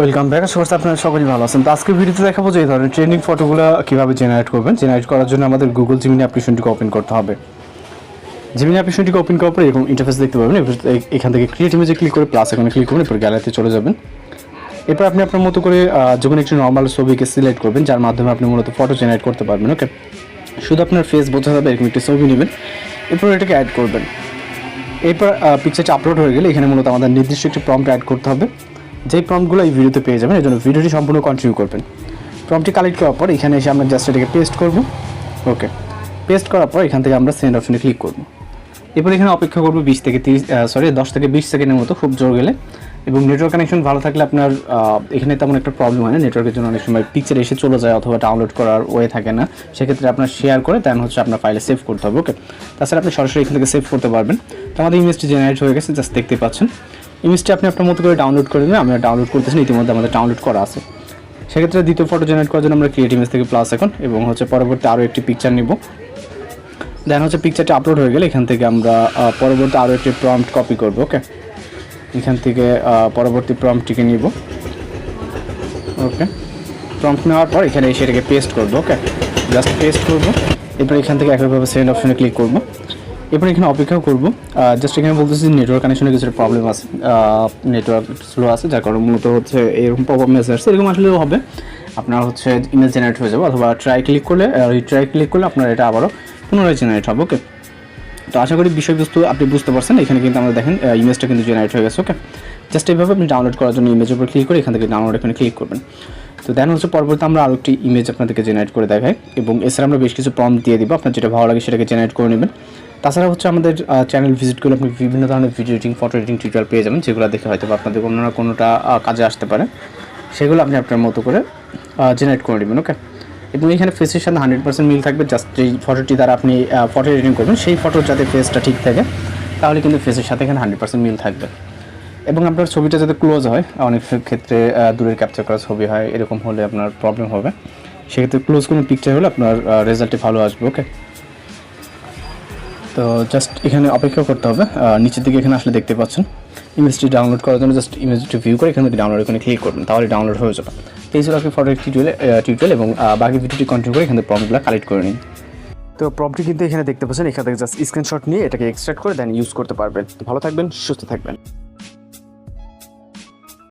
Welcome back source আপনারা সকলেই ভালো আছেন। তো আজকে ভিডিওতে দেখাবো যে এই ধরনের ট্রেনিং ফটোগুলো কীভাবে জেনারেট করবেন। জেনারেট করার জন্য আমাদের গুগল জিমিনি অ্যাপ্লিকেশনটিকে ওপেন করতে হবে। জিমিনি অ্যাপ্লিকেশনটিকে ওপেন করার পরে এরকম ইন্টারফেস দেখতে পাবেন। এখান থেকে ক্রিয়েট ইমেজে ক্লিক করে প্লাস এখানে ক্লিক করবেন। এরপর গ্যালারিতে চলে যাবেন। এরপর আপনি আপনার মতো করে আহ, যে কোনো একটি নর্মাল ছবিকে সিলেক্ট করবেন যার মাধ্যমে আপনি মূলত ফটো জেনারেট করতে পারবেন। ওকে শুধু আপনার ফেস বোঝা যাবে এরকম একটি ছবি নেবেন। এরপর এটাকে অ্যাড করবেন। এরপর পিকচারটা আপলোড হয়ে গেলে এখানে মূলত আমাদের নির্দিষ্ট একটি প্রম্পট অ্যাড করতে হবে। যেই প্রম্পটগুলো এই ভিডিওতে পেয়ে যাবেন এই জন্য ভিডিওটি সম্পূর্ণ কন্টিনিউ করবেন। প্রম্পটটি কালেক্ট করার পর এখানে এসে আমরা জাস্ট এটাকে পেস্ট করব। ওকে পেস্ট করার পর এখান থেকে আমরা সেন্ড অপশনে ক্লিক করব। এরপর এখানে অপেক্ষা করব বিশ থেকে তিরিশ সরি দশ থেকে বিশ সেকেন্ডের মতো, খুব জোর গেলে। এবং নেটওয়ার্ক কানেকশন ভালো থাকলে আপনার এখানে তেমন একটা প্রবলেম হয় না। নেটওয়ার্কের জন্য অনেক সময় পিকচার এসে চলে যায় অথবা ডাউনলোড করার ওয়ে থাকে না। সেক্ষেত্রে আপনার শেয়ার করে দেন হচ্ছে আপনার ফাইলে সেভ করতে হবে। ওকে তাছাড়া আপনি সরাসরি এখান থেকে সেভ করতে পারবেন। তো আমাদের ইমেজটি জেনারেট হয়ে গেছে জাস্ট দেখতে পাচ্ছেন। ইমেজটি আপনি আপনার মতো করে ডাউনলোড করে নেবেন, আমরা ডাউনলোড করতেছি ইতিমধ্যে আমাদের ডাউনলোড করা আছে। সেক্ষেত্রে দ্বিতীয় ফটো জেনারেট করার জন্য আমরা ক্রিয়েট ইমেজ থেকে প্লাস এখন এবং হচ্ছে পরবর্তী আরও একটি পিকচার নিব। দেন হচ্ছে পিকচারটি আপলোড হয়ে গেলে এখান থেকে আমরা পরবর্তী আরও একটি প্রম্পট কপি করব ওকে এখান থেকে পরবর্তী প্রম্পটটিকে নিব ওকে প্রম্পট নেওয়ার পর এখানে এসে এটাকে পেস্ট করব ওকে জাস্ট পেস্ট করব, এরপর এখান থেকে একইভাবে সেন্ড অপশনে ক্লিক করব। এরপর এখানে অপেক্ষাও করব। জাস্ট এখানে বলতেছি নেটওয়ার্ক কানেকশনে কিছু প্রবলেম আছে। নেটওয়ার্ক স্লো আছে, যার কারণে মূলত হচ্ছে এরকম আপ মেসেজ আসছে। এরকম আসলেও হবে। আপনার হচ্ছে ইমেজ জেনারেট হয়ে যাবে অথবা ট্রাই ক্লিক করলে ট্রাই ক্লিক করলে আপনার এটা আবারও পুনরায় জেনারেট হবে ওকে তো আশা করি বিষয়বস্তু আপনি বুঝতে পারছেন। এখানে কিন্তু আমরা দেখেন ইমেজটা কিন্তু জেনারেট হয়ে গেছে ওকে জাস্ট এইভাবে আপনি ডাউনলোড করার জন্য ইমেজের উপর ক্লিক করে এখান থেকে ডাউনলোড এখানে ক্লিক করবেন। তো দেন হচ্ছে পরবর্তী আমরা আরও একটি ইমেজ আপনাদেরকে জেনারেট করে দেখাই এবং এছাড়া আমরা বেশ কিছু প্রম্পট দিয়ে দিব। আপনার যেটা ভালো লাগে সেটাকে জেনারেট করে নেবেন। তাছাড়া হচ্ছে আমাদের চ্যানেল ভিজিট করলে আপনি বিভিন্ন ধরনের video editing photo editing tutorial পেয়ে যাবেন, যেগুলো দেখে হয়তো আপনাদের কোনো না কোনোটা কাজে আসতে পারে। সেগুলো আপনি আপনার মতো করে জেনারেট করে নেবেন ওকে এবং এখানে ফেসের সাথে হান্ড্রেড পার্সেন্ট মিল থাকবে জাস্ট যেই ফটোটি দ্বারা আপনি ফটো এডিটিং করবেন, সেই ফটোর যাতে ফেসটা ঠিক থাকে, তাহলে কিন্তু ফেসের সাথে এখানে হান্ড্রেড পার্সেন্ট মিল থাকবে। এবং আপনার ছবিটা যাতে ক্লোজ হয়, অনেক ক্ষেত্রে দূরের ক্যাপচার করা ছবি হয়, এরকম হলে আপনার প্রবলেম হবে। সেক্ষেত্রে ক্লোজ কোনো পিকচার হলে আপনার রেজাল্টটি ভালো আসবে ওকে তো জাস্ট এখানে অপেক্ষা করতে হবে। নিচের দিকে এখানে আসলে দেখতে পাচ্ছেন। ইমেজটি ডাউনলোড করার জন্য জাস্ট ইমেজটি ভিউ করে এখানে ডাউনলোড এখানে ক্লিক করবেন, তাহলে ডাউনলোড হয়ে যাবে। এই ছিল আপনি ফটো টিউটোরিয়াল টিউটোরিয়াল এবং বাকি ভিডিওটি কন্টিনিউ করে এখানে প্রবলেমগুলো কালেক্ট করে নিন। তো প্রবটি কিন্তু এখানে দেখতে পাচ্ছেন, এখান থেকে জাস্ট স্ক্রিনশট নিয়ে এটাকে এক্সট্রাক্ট করে দেন ইউজ করতে পারবেন। ভালো থাকবেন, সুস্থ থাকবেন।